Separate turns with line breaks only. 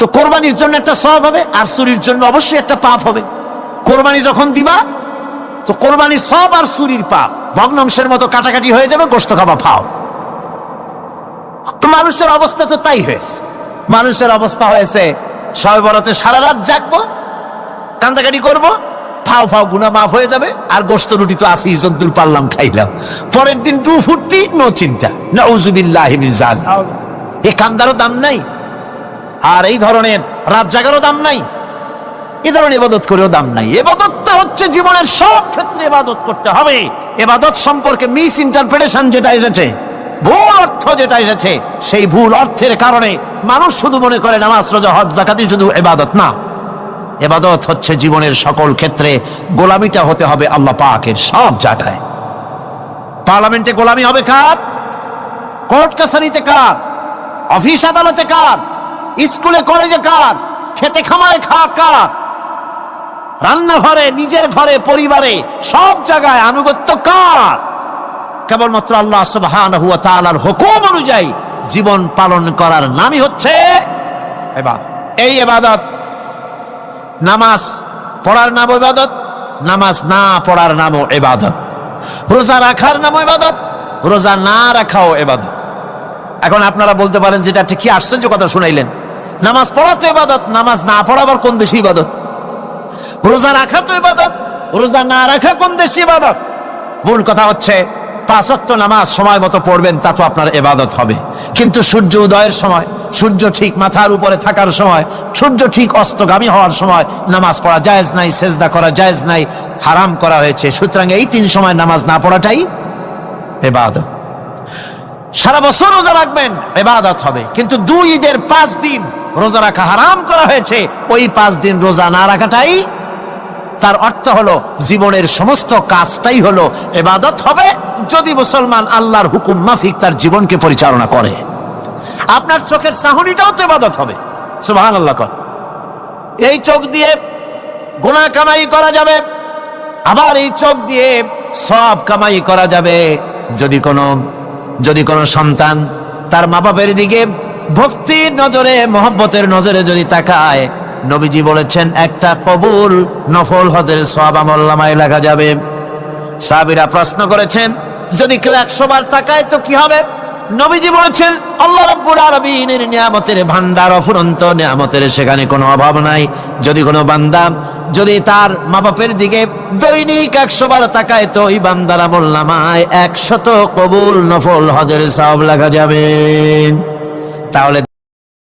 তো কোরবানির জন্য একটা সব হবে আর চুরির জন্য অবশ্যই একটা পাপ হবে। কোরবানি যখন দিবা তো কোরবানি সব আর চুরির পাপ ভগ্নাংশের মতো কাটাকাটি হয়ে যাবে গোস্ত খাবা ফাও তো মানুষের অবস্থা তো তাই হয়েছে। মানুষের অবস্থা হয়েছে সবে বড়তে সারা রাত জাগবো কান্দাকাটি করব ফাও ফাও গুনা মাফ হয়ে যাবে আর গোস্ত রুটি তো আসি যদ্দুর পারলাম খাইলাম। পরের দিন টু ফুর্তি নো চিন্তা না উজুবিল্লাহ এ কান্দারও দাম নাই আর এই ধরনের রাত জাগারও দাম নাই। এ ধরনের এবাদত করেও দাম নাই। এবাদতটা হচ্ছে জীবনের সব ক্ষেত্রে এবাদত করতে হবে। এবাদত সম্পর্কে মিস ইন্টারপ্রিটেশন যেটা এসেছে, ভুল অর্থ যেটা এসেছে, সেই ভুল অর্থের কারণে মানুষ শুধু মনে করে নামাজ, রোজা, হজ জাকাতি শুধু এবাদত না। এবাদত হচ্ছে জীবনের সকল ক্ষেত্রে গোলামিটা হতে হবে আল্লাহ পাকের সব জায়গায়। পার্লামেন্টে গোলামি হবে কার? কোর্ট কাছারিতে কার? অফিস আদালতে কার? স্কুলে, কলেজে কার? খেতে, খামারে খা কার? রান্নাঘরে, নিজের ঘরে, পরিবারে, সব জায়গায় আনুগত্য কার? কেবলমাত্র আল্লাহ সুবহানাহু ওয়া তাআলার হুকুম অনুযায়ী জীবন পালন করার নামই হচ্ছে এবাদত। এই এবাদত, নামাজ পড়ার নাম ইবাদত নামাজ না পড়ার নামও এবাদত। রোজা রাখার নাম ইবাদত রোজা না রাখাও এবাদত। এখন আপনারা বলতে পারেন যেটা ঠিক। কি আশ্চর্য কথা শুনাইলেন। নামাজ পড়া তো ইবাদত, নামাজ না পড়া আবার কোন দেশে ইবাদত? রোজা রাখা তো ইবাদত, রোজা না রাখা কোন দেশে ইবাদত? মূল কথা হচ্ছে, পাঁচ ওয়াক্ত নামাজ সময় মতো পড়বেন, তা তো আপনার এবাদত হবে। কিন্তু সূর্য উদয়ের সময়, সূর্য ঠিক মাথার উপরে থাকার সময়, সূর্য ঠিক অস্তগামী হওয়ার সময় নামাজ পড়া জায়েজ নাই, সেজদা করা জায়েজ নাই, হারাম করা হয়েছে। সুতরাং এই তিন সময় নামাজ না পড়াটাই এবাদত সারা বছর রোজা রাখবেন এবাদত হবে। কিন্তু দুই ঈদের পাঁচ দিন রোজা রাখা হারাম করা হয়েছে। ওই পাঁচ দিন রোজা না রাখাটাই তার অর্থ হলো, জীবনের সমস্ত কাজটাই হলো এবাদত হবে। যদি মুসলমান আল্লাহর হুকুম মাফিক তার জীবনকে পরিচালনা করে, আপনার চোখের চাহনিটাও তো এবাদত হবে। সুবাহান আল্লাহ কর। এই চোখ দিয়ে গোনা কামাই করা যাবে, আবার এই চোখ দিয়ে সব কামাই করা যাবে। যদি কোনো যদি কোনো সন্তান তার মা বাপের দিকে ভক্তির নজরে, মহব্বতের নজরে যদি তাকায়, নবীজি বলেছেন, একটা কবুল নফল হজের সব আমল্লামায় লেখা যাবে। সাবিরা প্রশ্ন করেছেন, যদি কেউ একশো বার তাকায় তো কি হবে? নবীজি বলেছেন, আল্লাহ রব্বুল আলামিনের নিয়ামতের ভান্ডার অফুরন্ত, নিয়ামতের সেখানে কোনো অভাব নাই। যদি কোনো বান্দা যদি তার মা বাপের দিকে দৈনিক একশোবার তাকায়, তো ওই বান্দারা আমল একশত কবুল নফল হজের সব লেখা যাবে। তাহলে